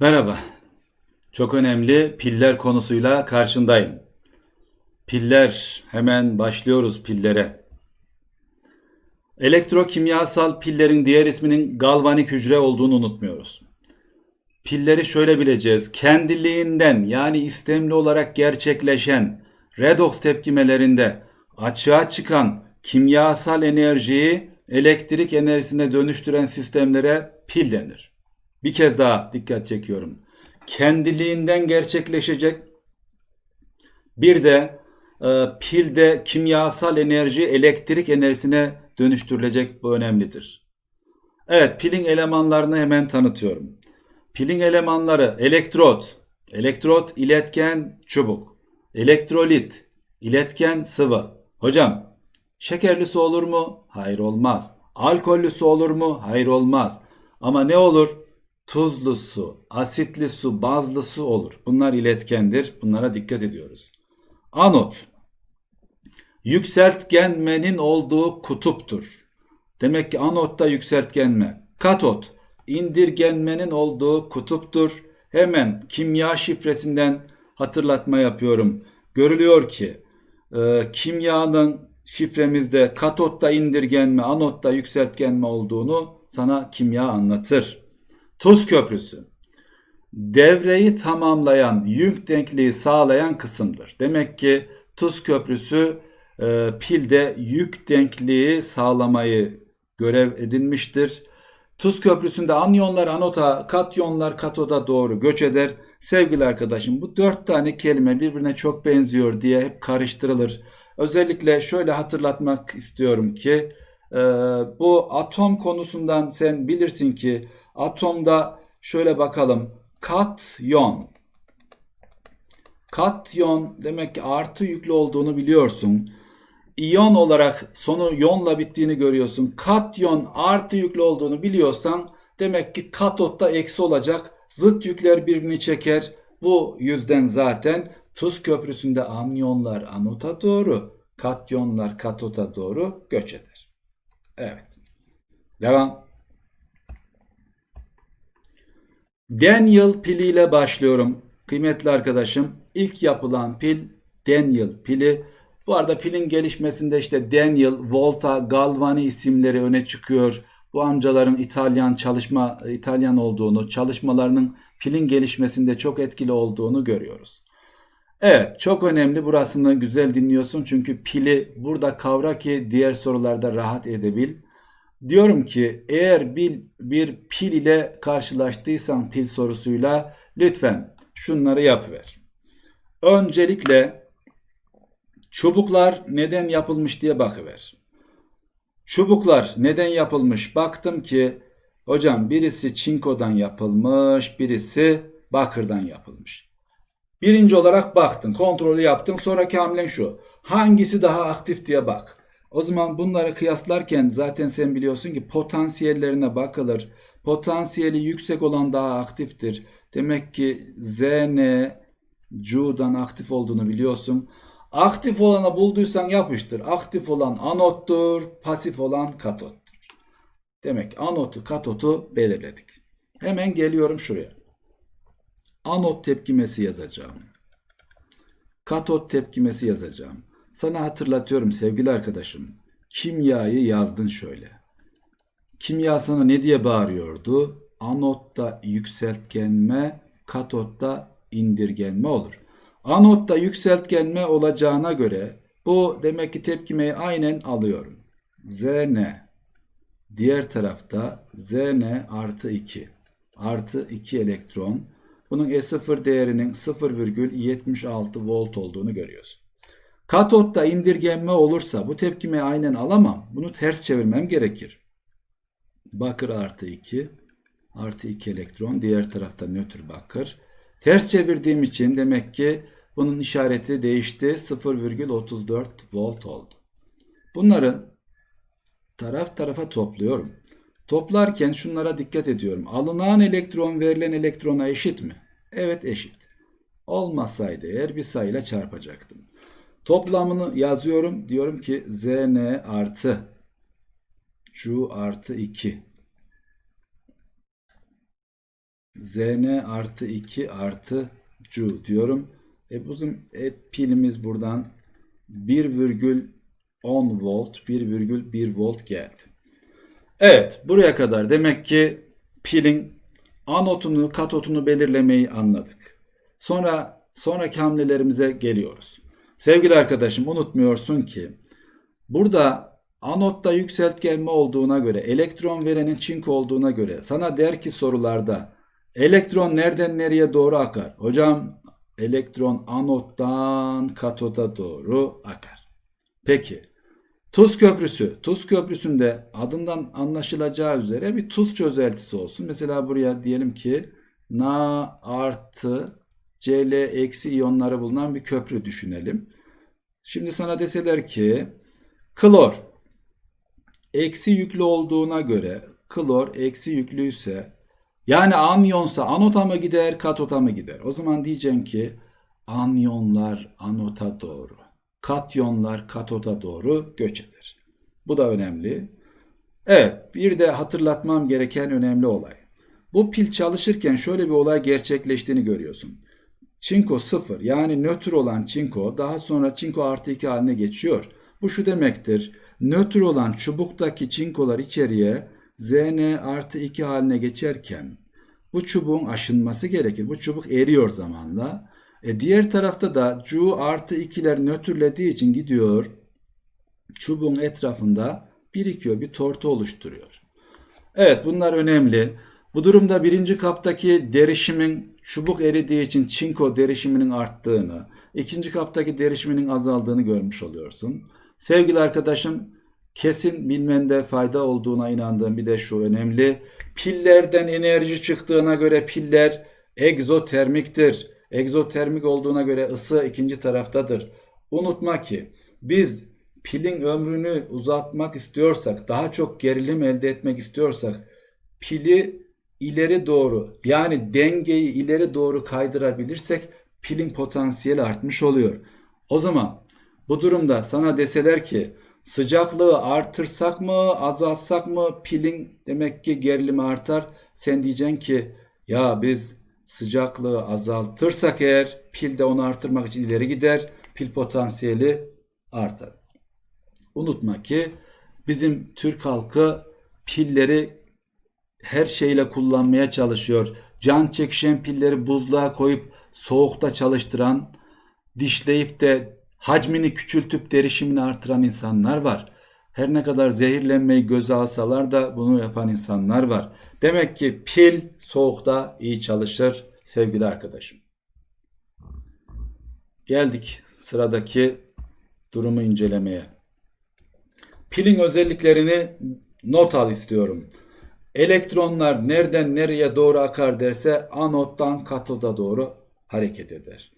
Merhaba. Çok önemli piller konusuyla karşındayım. Piller, hemen başlıyoruz pillere. Elektrokimyasal pillerin diğer isminin galvanik hücre olduğunu unutmuyoruz. Pilleri şöyle bileceğiz. Kendiliğinden yani istemli olarak gerçekleşen redoks tepkimelerinde açığa çıkan kimyasal enerjiyi elektrik enerjisine dönüştüren sistemlere pil denir. Bir kez daha dikkat çekiyorum. Kendiliğinden gerçekleşecek bir de e, pilde kimyasal enerji elektrik enerjisine dönüştürülecek bu önemlidir. Evet pilin elemanlarını hemen tanıtıyorum. Pilin elemanları elektrot, elektrot iletken çubuk, elektrolit, iletken sıvı. Hocam şekerli su olur mu? Hayır olmaz. Alkollü su olur mu? Hayır olmaz. Ama ne olur? Tuzlu su, asitli su, bazlı su olur. Bunlar iletkendir. Bunlara dikkat ediyoruz. Anot. Yükseltgenmenin olduğu kutuptur. Demek ki anotta yükseltgenme. Katot. indirgenmenin olduğu kutuptur. Hemen kimya şifresinden hatırlatma yapıyorum. Görülüyor ki e, kimyanın şifremizde katotta indirgenme, anotta yükseltgenme olduğunu sana kimya anlatır. Tuz köprüsü. Devreyi tamamlayan, yük denkliği sağlayan kısımdır. Demek ki tuz köprüsü e, pilde yük denkliği sağlamayı görev edinmiştir. Tuz köprüsünde anyonlar anota, katyonlar katoda doğru göç eder. Sevgili arkadaşım bu dört tane kelime birbirine çok benziyor diye hep karıştırılır. Özellikle şöyle hatırlatmak istiyorum ki e, bu atom konusundan sen bilirsin ki atomda şöyle bakalım katyon. Katyon demek ki artı yüklü olduğunu biliyorsun. İyon olarak sonu yonla bittiğini görüyorsun. Katyon artı yüklü olduğunu biliyorsan demek ki katotta eksi olacak. Zıt yükler birbirini çeker. Bu yüzden zaten tuz köprüsünde anyonlar anota doğru, katyonlar katota doğru göç eder. Evet. Devam. Daniel piliyle başlıyorum. Kıymetli arkadaşım, ilk yapılan pil Daniel pili. Bu arada pilin gelişmesinde işte Daniel, Volta, Galvani isimleri öne çıkıyor. Bu amcaların İtalyan çalışma İtalyan olduğunu, çalışmalarının pilin gelişmesinde çok etkili olduğunu görüyoruz. Evet, çok önemli. Burasını güzel dinliyorsun çünkü pili burada kavra ki diğer sorularda rahat edebil. Diyorum ki eğer bir, bir pil ile karşılaştıysan pil sorusuyla lütfen şunları yapıver. Öncelikle çubuklar neden yapılmış diye bakıver. Çubuklar neden yapılmış? Baktım ki hocam birisi çinkodan yapılmış, birisi bakırdan yapılmış. Birinci olarak baktın, kontrolü yaptın. Sonraki hamlen şu. Hangisi daha aktif diye bak. O zaman bunları kıyaslarken zaten sen biliyorsun ki potansiyellerine bakılır. Potansiyeli yüksek olan daha aktiftir. Demek ki Zn Cu'dan aktif olduğunu biliyorsun. Aktif olanı bulduysan yapıştır. Aktif olan anottur, pasif olan katottur. Demek anotu, katotu belirledik. Hemen geliyorum şuraya. Anot tepkimesi yazacağım. Katot tepkimesi yazacağım. Sana hatırlatıyorum sevgili arkadaşım. Kimyayı yazdın şöyle. Kimya sana ne diye bağırıyordu? Anotta yükseltgenme, katotta indirgenme olur. Anotta yükseltgenme olacağına göre bu demek ki tepkimeyi aynen alıyorum. Zn diğer tarafta Zn artı 2 artı 2 elektron. Bunun E0 değerinin 0,76 volt olduğunu görüyorsun. Katotta indirgenme olursa bu tepkimi aynen alamam. Bunu ters çevirmem gerekir. Bakır artı 2 artı 2 elektron diğer tarafta nötr bakır. Ters çevirdiğim için demek ki bunun işareti değişti. 0,34 volt oldu. Bunları taraf tarafa topluyorum. Toplarken şunlara dikkat ediyorum. Alınan elektron verilen elektrona eşit mi? Evet eşit. Olmasaydı eğer bir sayıyla çarpacaktım. Toplamını yazıyorum. Diyorum ki Zn artı Cu artı 2 Zn artı 2 artı Cu diyorum. E bizim e, pilimiz buradan 1,10 volt 1,1 volt geldi. Evet buraya kadar demek ki pilin anotunu katotunu belirlemeyi anladık. Sonra sonraki hamlelerimize geliyoruz. Sevgili arkadaşım unutmuyorsun ki burada anotta yükseltgenme olduğuna göre elektron verenin çinko olduğuna göre sana der ki sorularda elektron nereden nereye doğru akar? Hocam elektron anottan katoda doğru akar. Peki Tuz köprüsü. Tuz köprüsünde adından anlaşılacağı üzere bir tuz çözeltisi olsun. Mesela buraya diyelim ki Na artı Cl eksi iyonları bulunan bir köprü düşünelim. Şimdi sana deseler ki klor eksi yüklü olduğuna göre klor eksi yüklüyse yani anyonsa anota mı gider katota mı gider? O zaman diyeceğim ki anyonlar anota doğru katyonlar katota doğru göç eder. Bu da önemli. Evet, bir de hatırlatmam gereken önemli olay. Bu pil çalışırken şöyle bir olay gerçekleştiğini görüyorsun. Çinko 0 yani nötr olan çinko daha sonra çinko artı 2 haline geçiyor. Bu şu demektir. Nötr olan çubuktaki çinkolar içeriye Zn artı 2 haline geçerken bu çubuğun aşınması gerekir. Bu çubuk eriyor zamanla. E diğer tarafta da Cu artı 2'ler nötrlediği için gidiyor çubuğun etrafında birikiyor, bir tortu oluşturuyor. Evet bunlar önemli. Bu durumda birinci kaptaki derişimin çubuk eridiği için çinko derişiminin arttığını, ikinci kaptaki derişiminin azaldığını görmüş oluyorsun. Sevgili arkadaşım kesin bilmende fayda olduğuna inandığım bir de şu önemli. Pillerden enerji çıktığına göre piller egzotermiktir. Egzotermik olduğuna göre ısı ikinci taraftadır. Unutma ki biz pilin ömrünü uzatmak istiyorsak, daha çok gerilim elde etmek istiyorsak pili ileri doğru yani dengeyi ileri doğru kaydırabilirsek pilin potansiyeli artmış oluyor. O zaman bu durumda sana deseler ki sıcaklığı artırsak mı azaltsak mı pilin demek ki gerilimi artar. Sen diyeceksin ki ya biz sıcaklığı azaltırsak eğer pil de onu artırmak için ileri gider. Pil potansiyeli artar. Unutma ki bizim Türk halkı pilleri her şeyle kullanmaya çalışıyor. Can çekişen pilleri buzluğa koyup soğukta çalıştıran, dişleyip de hacmini küçültüp derişimini artıran insanlar var. Her ne kadar zehirlenmeyi göze alsalar da bunu yapan insanlar var. Demek ki pil soğukta iyi çalışır sevgili arkadaşım. Geldik sıradaki durumu incelemeye. Pilin özelliklerini not al istiyorum. Elektronlar nereden nereye doğru akar derse anottan katoda doğru hareket eder.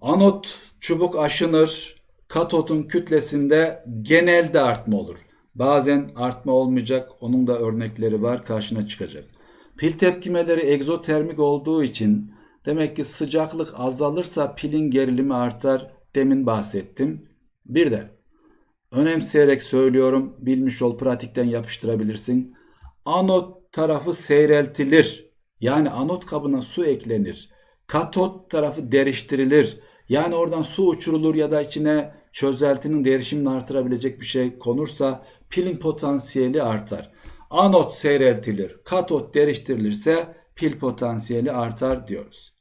Anot çubuk aşınır, katotun kütlesinde genelde artma olur. Bazen artma olmayacak. Onun da örnekleri var karşına çıkacak. Pil tepkimeleri egzotermik olduğu için demek ki sıcaklık azalırsa pilin gerilimi artar. Demin bahsettim. Bir de önemseyerek söylüyorum. Bilmiş ol pratikten yapıştırabilirsin. Anot tarafı seyreltilir. Yani anot kabına su eklenir. Katot tarafı deriştirilir. Yani oradan su uçurulur ya da içine çözeltinin derişimini artırabilecek bir şey konursa pilin potansiyeli artar. Anot seyreltilir, katot deriştirilirse pil potansiyeli artar diyoruz.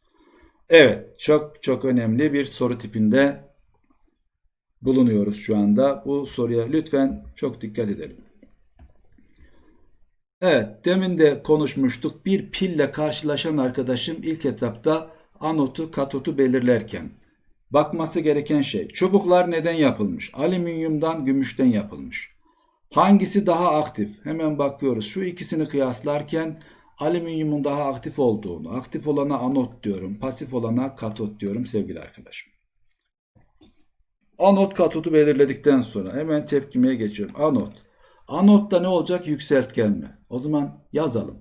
Evet, çok çok önemli bir soru tipinde bulunuyoruz şu anda. Bu soruya lütfen çok dikkat edelim. Evet, demin de konuşmuştuk. Bir pille karşılaşan arkadaşım ilk etapta anotu, katotu belirlerken bakması gereken şey çubuklar neden yapılmış? Alüminyumdan, gümüşten yapılmış. Hangisi daha aktif? Hemen bakıyoruz. Şu ikisini kıyaslarken alüminyumun daha aktif olduğunu, aktif olana anot diyorum, pasif olana katot diyorum sevgili arkadaşım. Anot katotu belirledikten sonra hemen tepkimeye geçiyorum. Anot. Anotta ne olacak? Yükseltgenme. O zaman yazalım.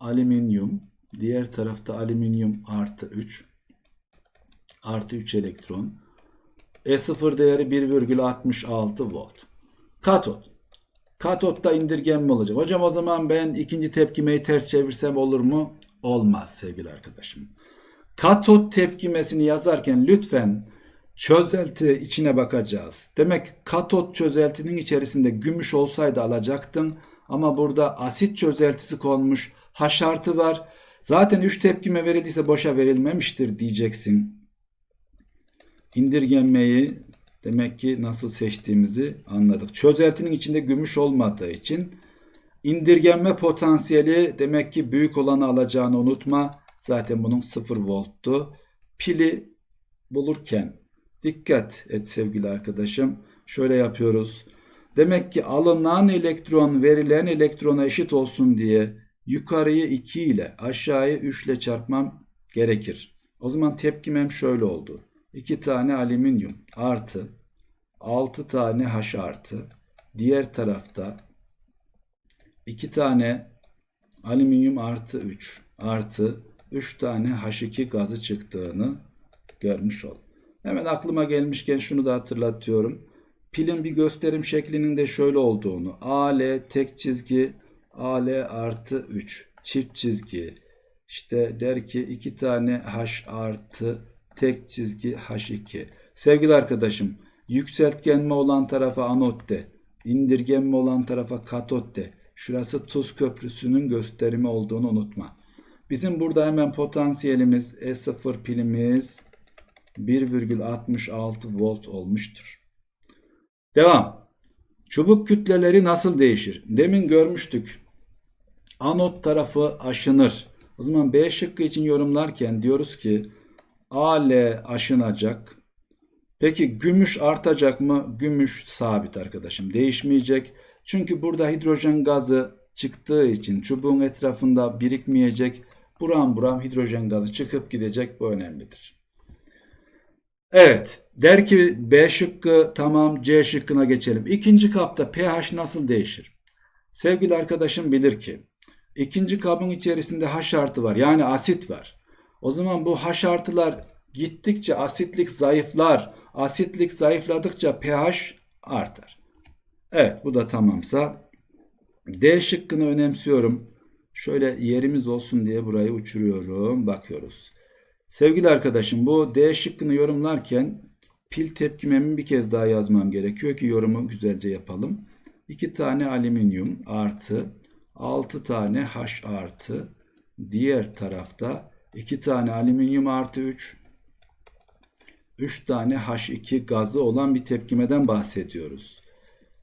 Alüminyum, diğer tarafta alüminyum artı 3 artı 3 elektron. E0 değeri 1,66 volt. Katot. Katotta indirgenme olacak. Hocam o zaman ben ikinci tepkimeyi ters çevirsem olur mu? olmaz sevgili arkadaşım. Katot tepkimesini yazarken lütfen çözelti içine bakacağız. Demek katot çözeltinin içerisinde gümüş olsaydı alacaktın. Ama burada asit çözeltisi konmuş. H artı var. Zaten 3 tepkime verildiyse boşa verilmemiştir diyeceksin. İndirgenmeyi demek ki nasıl seçtiğimizi anladık. Çözeltinin içinde gümüş olmadığı için indirgenme potansiyeli demek ki büyük olanı alacağını unutma. Zaten bunun 0 volttu. Pili bulurken dikkat et sevgili arkadaşım. Şöyle yapıyoruz. Demek ki alınan elektron verilen elektrona eşit olsun diye yukarıyı 2 ile aşağıyı 3 ile çarpmam gerekir. O zaman tepkimem şöyle oldu. 2 tane alüminyum artı 6 tane H artı diğer tarafta 2 tane alüminyum artı 3 artı 3 tane H2 gazı çıktığını görmüş ol. Hemen aklıma gelmişken şunu da hatırlatıyorum. Pilin bir gösterim şeklinin de şöyle olduğunu. AL tek çizgi AL artı 3 çift çizgi. İşte der ki 2 tane H artı tek çizgi H2. Sevgili arkadaşım yükseltgenme olan tarafa anot de. indirgenme olan tarafa katot de. Şurası tuz köprüsünün gösterimi olduğunu unutma. Bizim burada hemen potansiyelimiz E0 pilimiz 1,66 volt olmuştur. Devam. Çubuk kütleleri nasıl değişir? Demin görmüştük. Anot tarafı aşınır. O zaman B şıkkı için yorumlarken diyoruz ki AL aşınacak. Peki gümüş artacak mı? Gümüş sabit arkadaşım. Değişmeyecek. Çünkü burada hidrojen gazı çıktığı için çubuğun etrafında birikmeyecek. Buram buram hidrojen gazı çıkıp gidecek. Bu önemlidir. Evet. Der ki B şıkkı tamam C şıkkına geçelim. İkinci kapta pH nasıl değişir? Sevgili arkadaşım bilir ki ikinci kabın içerisinde H artı var. Yani asit var. O zaman bu H artılar gittikçe asitlik zayıflar. Asitlik zayıfladıkça pH artar. Evet bu da tamamsa D şıkkını önemsiyorum. Şöyle yerimiz olsun diye burayı uçuruyorum. Bakıyoruz. Sevgili arkadaşım bu D şıkkını yorumlarken pil tepkimemi bir kez daha yazmam gerekiyor ki yorumu güzelce yapalım. 2 tane alüminyum artı 6 tane H artı diğer tarafta 2 tane alüminyum artı 3 3 tane H2 gazı olan bir tepkimeden bahsediyoruz.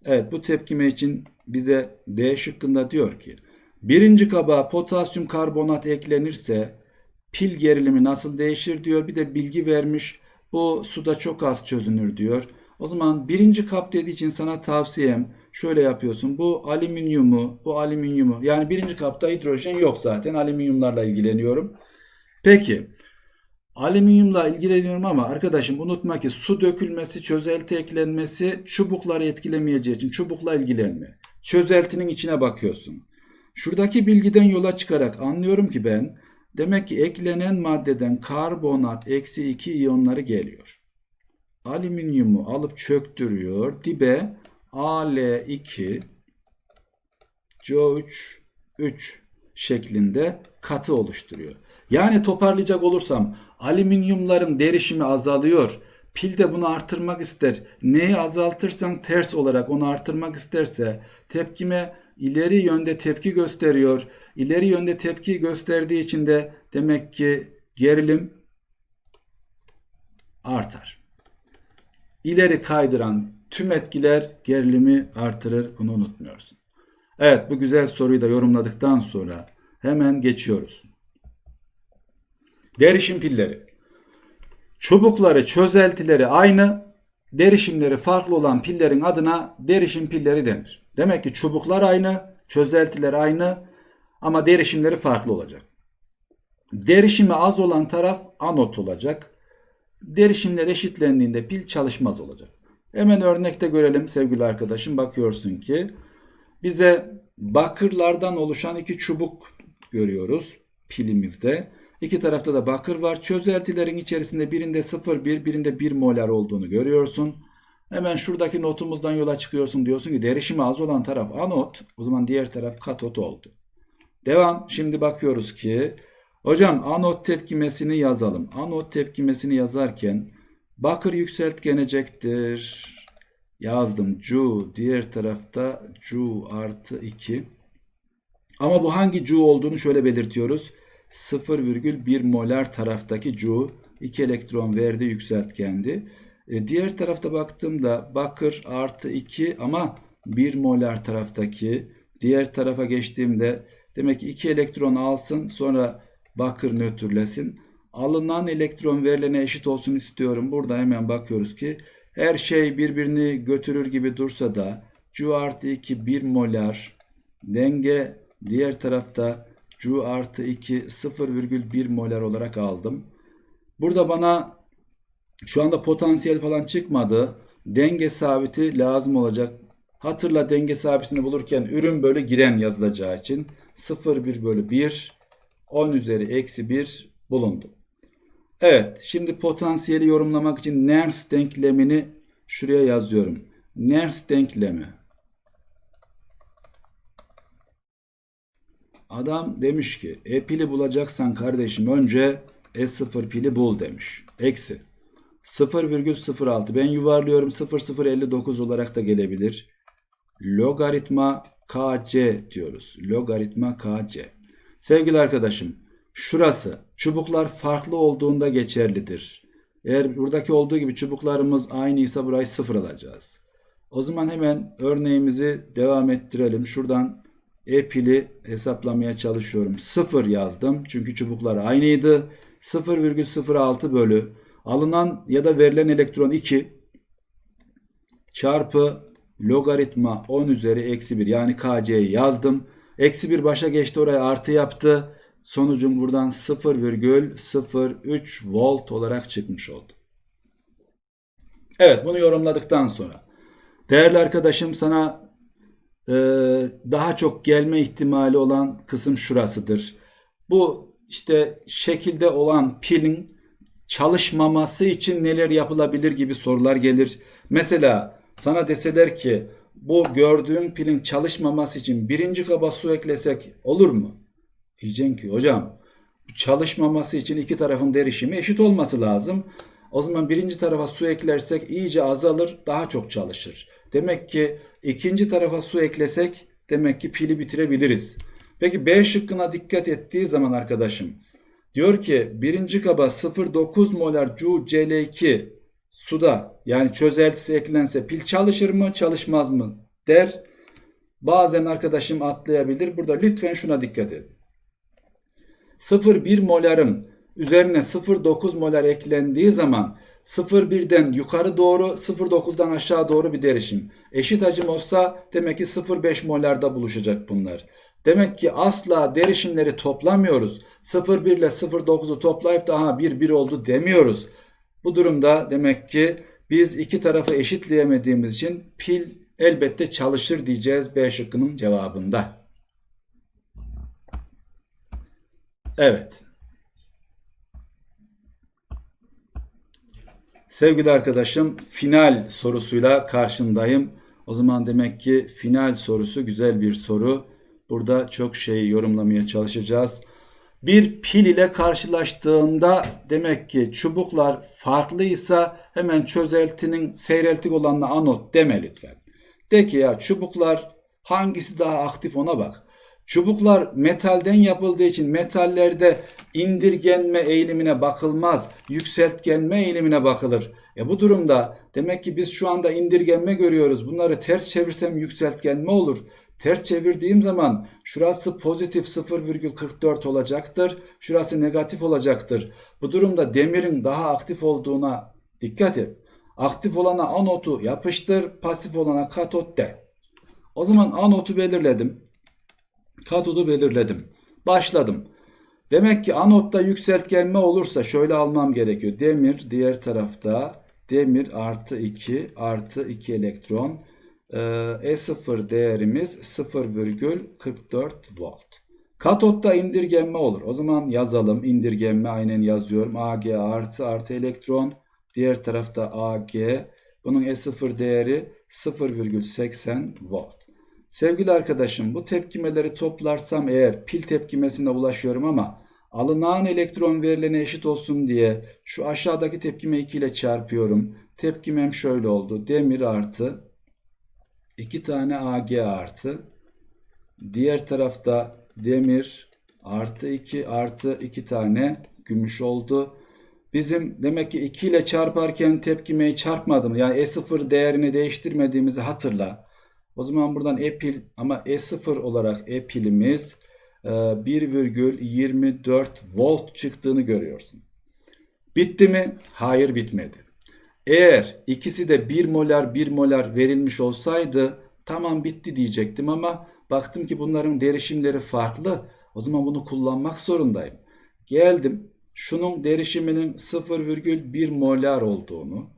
Evet bu tepkime için bize D şıkkında diyor ki birinci kaba potasyum karbonat eklenirse pil gerilimi nasıl değişir diyor. Bir de bilgi vermiş. Bu suda çok az çözünür diyor. O zaman birinci kap dediği için sana tavsiyem şöyle yapıyorsun. Bu alüminyumu, bu alüminyumu yani birinci kapta hidrojen yok zaten. Alüminyumlarla ilgileniyorum. Peki alüminyumla ilgileniyorum ama arkadaşım unutma ki su dökülmesi, çözelti eklenmesi çubukları etkilemeyeceği için çubukla ilgilenme. Çözeltinin içine bakıyorsun. Şuradaki bilgiden yola çıkarak anlıyorum ki ben demek ki eklenen maddeden karbonat eksi 2 iyonları geliyor. Alüminyumu alıp çöktürüyor. Dibe Al2 CO3 3 şeklinde katı oluşturuyor. Yani toparlayacak olursam alüminyumların derişimi azalıyor. Pil de bunu artırmak ister. Neyi azaltırsan ters olarak onu artırmak isterse tepkime ileri yönde tepki gösteriyor. İleri yönde tepki gösterdiği için de demek ki gerilim artar. İleri kaydıran tüm etkiler gerilimi artırır. Bunu unutmuyorsun. Evet bu güzel soruyu da yorumladıktan sonra hemen geçiyoruz. Derişim pilleri. Çubukları, çözeltileri aynı, derişimleri farklı olan pillerin adına derişim pilleri denir. Demek ki çubuklar aynı, çözeltiler aynı ama derişimleri farklı olacak. Derişimi az olan taraf anot olacak. Derişimler eşitlendiğinde pil çalışmaz olacak. Hemen örnekte görelim sevgili arkadaşım. Bakıyorsun ki bize bakırlardan oluşan iki çubuk görüyoruz pilimizde. İki tarafta da bakır var. Çözeltilerin içerisinde birinde 0,1 birinde 1 molar olduğunu görüyorsun. Hemen şuradaki notumuzdan yola çıkıyorsun. Diyorsun ki derişimi az olan taraf anot. O zaman diğer taraf katot oldu. Devam. Şimdi bakıyoruz ki Hocam anot tepkimesini yazalım. Anot tepkimesini yazarken bakır yükseltgenecektir. Yazdım. Cu diğer tarafta Cu artı 2. Ama bu hangi Cu olduğunu şöyle belirtiyoruz. 0,1 molar taraftaki Cu 2 elektron verdi yükseltgendi. E, diğer tarafta baktığımda bakır artı 2 ama 1 molar taraftaki diğer tarafa geçtiğimde demek ki 2 elektron alsın sonra bakır nötrlesin. Alınan elektron verilene eşit olsun istiyorum. Burada hemen bakıyoruz ki her şey birbirini götürür gibi dursa da Cu artı 2 1 molar denge diğer tarafta Cu artı 2 0,1 molar olarak aldım. Burada bana şu anda potansiyel falan çıkmadı. Denge sabiti lazım olacak. Hatırla denge sabitini bulurken ürün bölü giren yazılacağı için 0,1 bölü 1 10 üzeri eksi 1 bulundu. Evet şimdi potansiyeli yorumlamak için Nernst denklemini şuraya yazıyorum. Nernst denklemi. Adam demiş ki E pili bulacaksan kardeşim önce S0 pili bul demiş. Eksi. 0,06 ben yuvarlıyorum 0059 olarak da gelebilir. Logaritma KC diyoruz. Logaritma KC. Sevgili arkadaşım şurası çubuklar farklı olduğunda geçerlidir. Eğer buradaki olduğu gibi çubuklarımız aynıysa burayı sıfır alacağız. O zaman hemen örneğimizi devam ettirelim. Şuradan E pili hesaplamaya çalışıyorum. 0 yazdım. Çünkü çubuklar aynıydı. 0,06 bölü alınan ya da verilen elektron 2 çarpı logaritma 10 üzeri eksi 1 yani KC'yi yazdım. Eksi 1 başa geçti oraya artı yaptı. Sonucum buradan 0,03 volt olarak çıkmış oldu. Evet bunu yorumladıktan sonra. Değerli arkadaşım sana e, daha çok gelme ihtimali olan kısım şurasıdır. Bu işte şekilde olan pilin çalışmaması için neler yapılabilir gibi sorular gelir. Mesela sana deseler ki bu gördüğün pilin çalışmaması için birinci kaba su eklesek olur mu? Diyeceksin ki hocam çalışmaması için iki tarafın derişimi eşit olması lazım. O zaman birinci tarafa su eklersek iyice azalır, daha çok çalışır. Demek ki ikinci tarafa su eklesek demek ki pili bitirebiliriz. Peki B şıkkına dikkat ettiği zaman arkadaşım diyor ki birinci kaba 0,9 molar Cu Cl2 suda yani çözeltisi eklense pil çalışır mı çalışmaz mı der. Bazen arkadaşım atlayabilir. Burada lütfen şuna dikkat edin. 0,1 moların üzerine 0,9 molar eklendiği zaman 0,1'den yukarı doğru 0,9'dan aşağı doğru bir derişim. Eşit hacim olsa demek ki 0,5 molarda buluşacak bunlar. Demek ki asla derişimleri toplamıyoruz. 0,1 ile 0,9'u toplayıp da aha 1 1 oldu demiyoruz. Bu durumda demek ki biz iki tarafı eşitleyemediğimiz için pil elbette çalışır diyeceğiz B şıkkının cevabında. Evet. Sevgili arkadaşım final sorusuyla karşındayım. O zaman demek ki final sorusu güzel bir soru. Burada çok şey yorumlamaya çalışacağız. Bir pil ile karşılaştığında demek ki çubuklar farklıysa hemen çözeltinin seyreltik olanına anot deme lütfen. De ki ya çubuklar hangisi daha aktif ona bak. Çubuklar metalden yapıldığı için metallerde indirgenme eğilimine bakılmaz. Yükseltgenme eğilimine bakılır. E bu durumda demek ki biz şu anda indirgenme görüyoruz. Bunları ters çevirsem yükseltgenme olur. Ters çevirdiğim zaman şurası pozitif 0,44 olacaktır. Şurası negatif olacaktır. Bu durumda demirin daha aktif olduğuna dikkat et. Aktif olana anotu yapıştır, pasif olana katot de. O zaman anotu belirledim. Katodu belirledim. Başladım. Demek ki anotta yükseltgenme olursa şöyle almam gerekiyor. Demir diğer tarafta demir artı 2 artı 2 elektron. Ee, E0 değerimiz 0,44 volt. Katotta indirgenme olur. O zaman yazalım. İndirgenme aynen yazıyorum. Ag artı artı elektron. Diğer tarafta Ag. Bunun E0 değeri 0,80 volt. Sevgili arkadaşım bu tepkimeleri toplarsam eğer pil tepkimesine ulaşıyorum ama Alınan elektron verilene eşit olsun diye şu aşağıdaki tepkime 2 ile çarpıyorum. Tepkimem şöyle oldu. Demir artı 2 tane Ag artı. Diğer tarafta demir artı 2 artı 2 tane gümüş oldu. Bizim demek ki 2 ile çarparken tepkimeyi çarpmadım. Yani E0 değerini değiştirmediğimizi hatırla. O zaman buradan E pil ama E0 olarak E pilimiz e, 1,24 volt çıktığını görüyorsun. Bitti mi? Hayır bitmedi. Eğer ikisi de 1 molar 1 molar verilmiş olsaydı tamam bitti diyecektim ama baktım ki bunların derişimleri farklı. O zaman bunu kullanmak zorundayım. Geldim şunun derişiminin 0,1 molar olduğunu,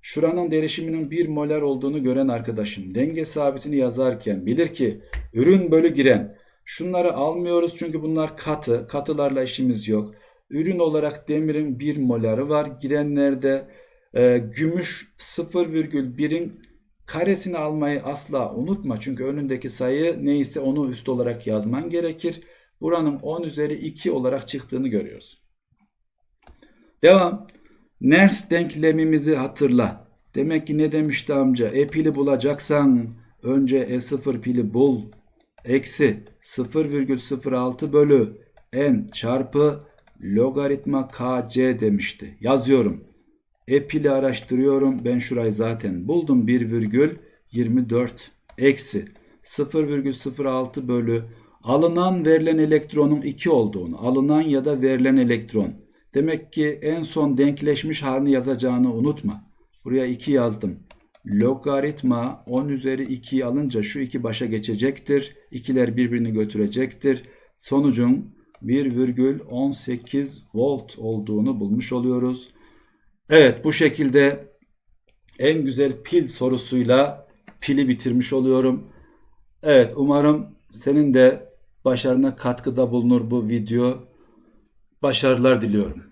şuranın derişiminin 1 molar olduğunu gören arkadaşım denge sabitini yazarken bilir ki ürün bölü giren şunları almıyoruz çünkü bunlar katı, katılarla işimiz yok. Ürün olarak demirin 1 moları var. Girenlerde e, gümüş 0,1'in karesini almayı asla unutma. Çünkü önündeki sayı neyse onu üst olarak yazman gerekir. Buranın 10 üzeri 2 olarak çıktığını görüyorsun. Devam. Nernst denklemimizi hatırla. Demek ki ne demişti amca? E pili bulacaksan önce E0 pili bul. Eksi 0,06 bölü n çarpı logaritma kc demişti. Yazıyorum. E pili araştırıyorum. Ben şurayı zaten buldum. 1,24 eksi 0,06 bölü alınan verilen elektronun 2 olduğunu. Alınan ya da verilen elektron. Demek ki en son denkleşmiş halini yazacağını unutma. Buraya 2 yazdım. Logaritma 10 üzeri 2'yi alınca şu 2 başa geçecektir. İkiler birbirini götürecektir. Sonucun 1,18 volt olduğunu bulmuş oluyoruz. Evet bu şekilde en güzel pil sorusuyla pili bitirmiş oluyorum. Evet umarım senin de başarına katkıda bulunur bu video. Başarılar diliyorum.